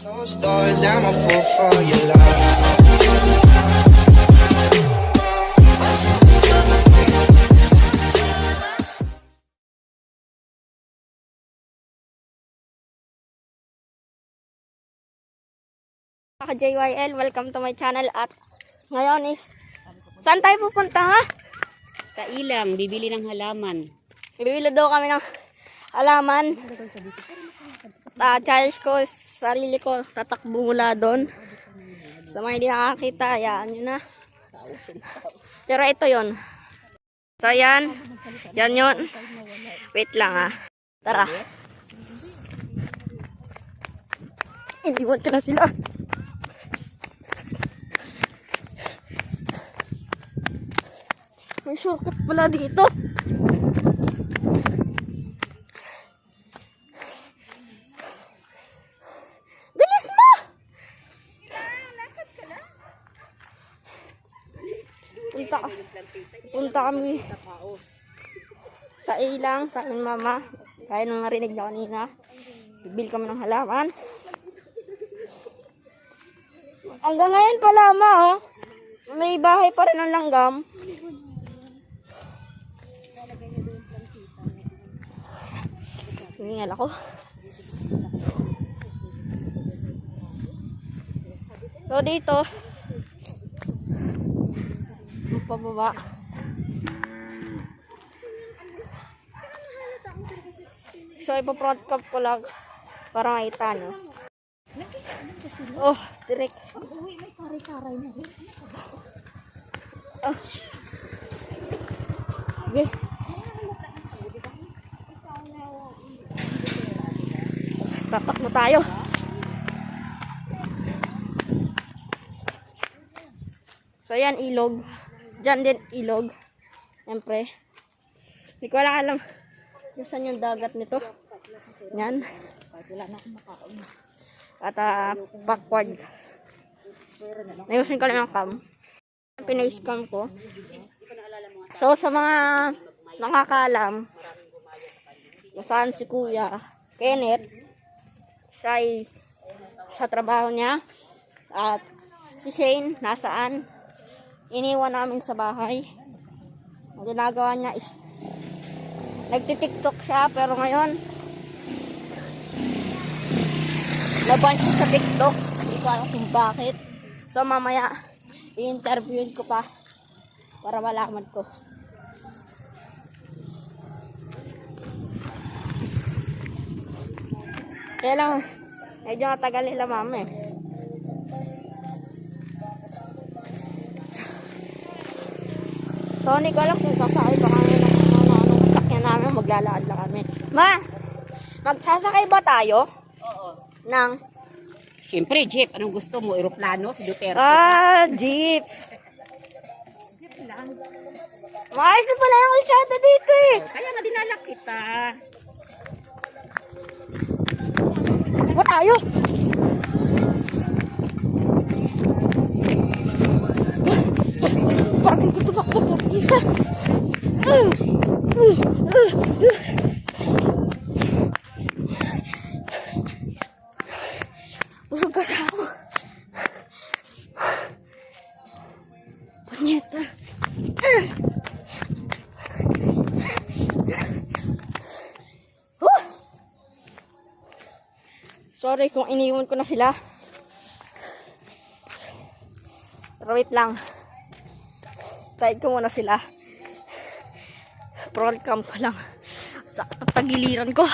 Closed doors, I'm a fool for your love. Ka JYL, welcome to my channel at ngayon is saan tayo pupunta ha? Sa ilang, bibili ng halaman. Bibili daw kami ng alaman. Ah, challenge ko, sarili ko, tatakbo mula doon. Sa mga hindi nakakita, yan yun na. Pero ito yon. So yan, yan yun. Wait lang ah. Tara. Iniwan ka na sila. May shortcut pala dito. Bilis mo! Punta, punta kami sa ilang, sa aking mama. Kaya nung narinig niyo kanina, bibil kami ng halaman. Hanggang ngayon pala, ma, oh. May bahay pa rin ang langgam. Hiningal ako. So dito, pababa. So ipa-front cap ko lang para makita nyo. Oh, direct. Oh. Okay. Tatakbo tayo. So, yan, ilog. Diyan din, ilog. Siyempre. Hindi ko lang alam kung saan yung dagat nito. Yan. At, uh, backward. Nayusin ko lang yung cam. Pinay-scam ko. So, sa mga nakakaalam, kung saan si Kuya Kenneth, siya sa trabaho niya. At si Shane, nasaan? Iniwan namin sa bahay. Ang ginagawa niya is nagtitiktok siya pero ngayon laban siya sa tiktok. Hindi ko alam kung bakit. So mamaya i-interviewin ko pa para malaman ko. Kaya lang, medyo matagal nila mama eh. So, hindi ko alam kung sasakay pa kami ng ano, ano, ano, sasakyan namin, maglalakad lang kami. Ma, magsasakay ba tayo? Oo. Ng, Siyempre, Jeep, anong gusto mo? Aeroplano? Si Duterte? ah, jeep. Maayos na pala yung kalsada dito eh. Kaya nga dinala kita. Ba tayo? Parang ko tumakbo po. Usog ka na ako. Panyeta. Huh! Sorry kung iniwan ko na sila. Pero wait lang. Tayo ko muna sila. Front cam ko lang. Sa tagiliran ko.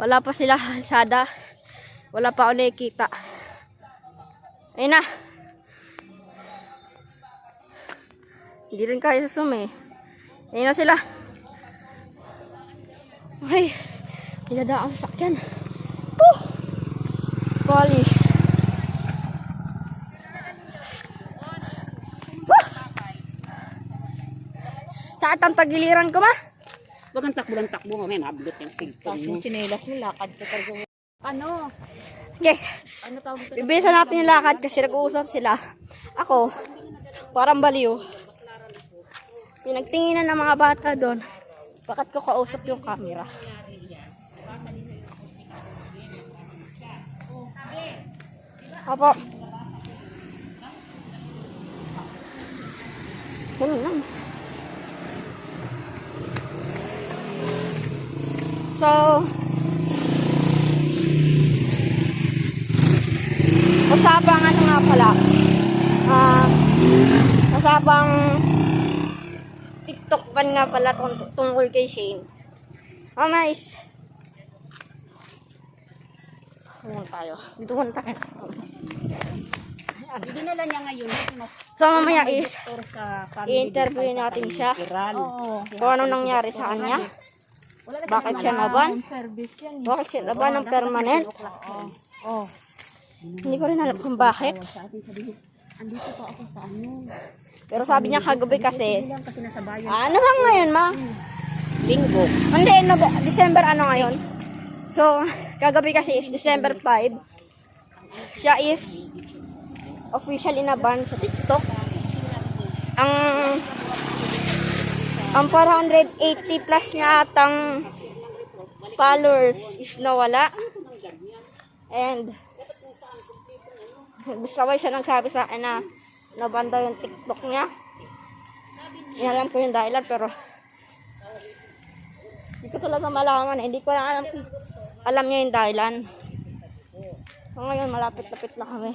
Wala pa sila sada. Wala pa ako nakikita. Ayun na. Hindi rin kaya sa zoom eh. Ayun na sila. Ay. Pinadaan sa sakyan. Oh! Polish. Saan ang tagiliran ko ma? Huwag ang takbo ng takbo mamaya, nablot yung cellphone mo. chinelas mo, lakad ka talaga. Ano? Okay. Ano tawag ito? Bibilisan natin yung lakad kasi nag-uusap sila. Ako, parang baliw. Pinagtinginan ng mga bata doon. Bakit ko kausap yung camera? Opo. Ganun lang. So, usapang ano nga pala, ah, usapang TikTok pan nga pala tung- tungkol kay Shane. Oh, nice. Doon tayo. Doon tayo. Dinala niya ngayon. So, mamaya is, i-interview natin siya. Oo. Kung ano nangyari sa kanya. Bakit siya naban? Service yan. Bakit siya naban ng permanent? Oh. Hindi ko rin alam kung bakit. Andito pa ako sa ano. Pero sabi niya kagabi kasi, bayan. ano ba ngayon, ma? Linggo. Hindi, Nobe- December ano ngayon? So, kagabi kasi is December 5. Siya is officially na ban sa TikTok. Ang ang 480 plus niya atang followers is nawala. And sabay siya nagsabi sa akin na nabanda yung TikTok niya. Inalam ko yung dahilan pero hindi ko talaga malaman. Hindi ko na alam alam niya yung dahilan. So, ngayon, malapit-lapit na kami.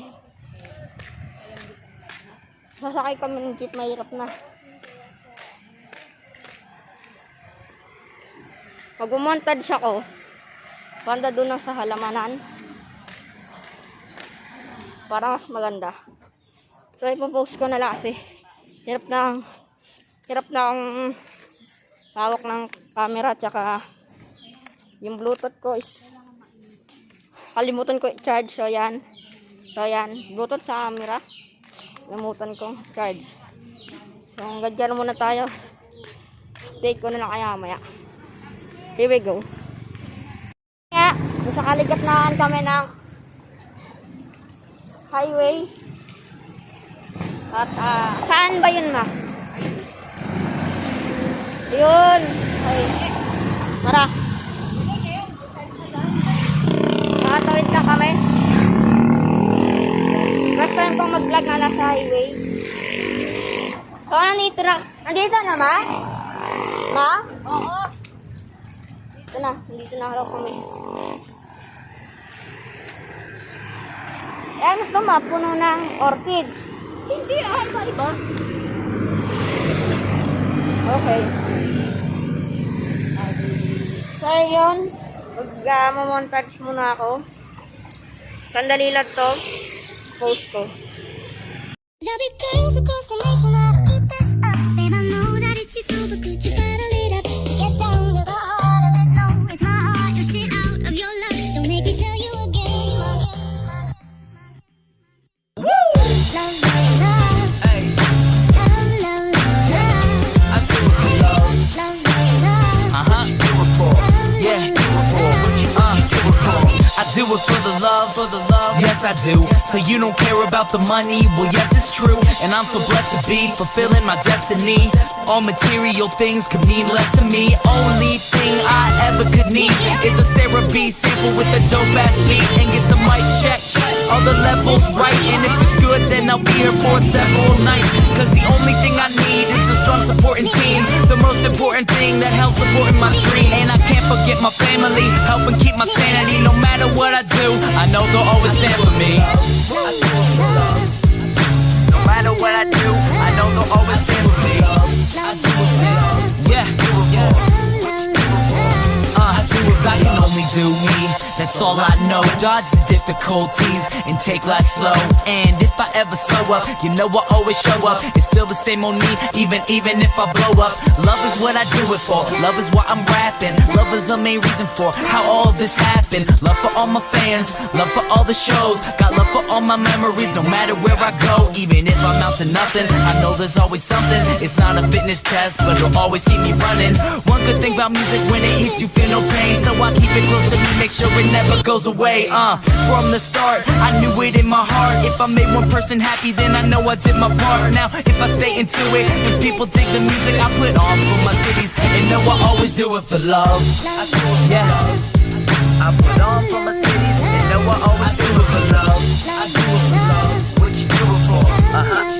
Sasakay kami ng jeep, mahirap na. Pag bumontad siya ko, banda doon lang sa halamanan. Para mas maganda. So, ipopost ko na lang kasi hirap na hirap na ang hawak ng camera tsaka yung bluetooth ko is kalimutan ko i-charge. So yan. So yan. Bluetooth sa camera. Kalimutan kong charge. So hanggang dyan muna tayo. Update ko na lang kaya maya here we go nga nasa kaligatnaan kami ng highway at ah, saan ba yun ma? Yun. Ay. Tara. Nakatawid na kami. First time kong mag-vlog na nasa highway. So, nandito na. Nandito na, ma? Ma? Oo. Dito na. Nandito na araw kami. Eh, ano to, ma? Puno ng orchids. Hindi, ah, iba iba. Okay. So, yun. Mag-montage muna ako. Sandali lang to. Post ko. There'll be girls across the nation I do. So you don't care about the money? Well, yes, it's true. And I'm so blessed to be fulfilling my destiny. All material things could mean less to me. Only thing I ever could need is a Sarah B sample with a dope ass beat and get the mic check. All the levels right, and if it's good, then I'll be here for several nights. Cause the only thing I need is a strong supporting team. The most important thing that helps supporting my dream. And I can't forget my family, helping keep my sanity. No matter what I do, I know they'll always stand for me. I do love. No matter what I do, I know they'll always stand for me. I do love. Yeah, yeah. Uh, cause I do me, that's all I know. Dodge the difficulties and take life slow. And if I ever slow up, you know I always show up. It's still the same on me, even even if I blow up. Love is what I do it for. Love is what I'm rapping. Love is the main reason for how all this happened. Love for all my fans, love for all the shows. Got love for all my memories, no matter where I go. Even if I'm out to nothing, I know there's always something. It's not a fitness test, but it'll always keep me running. One good thing about music, when it hits you, feel no pain. So I keep it close to me, make sure it never goes away. Uh, from the start, I knew it in my heart. If I make one person happy, then I know I did my part. Now, if I stay into it, when people dig the music I put on for my cities, and know I always do it for love. I do it yeah. I put on for my cities, and know I always do it for love. I do it for love. What you do it for? Uh huh.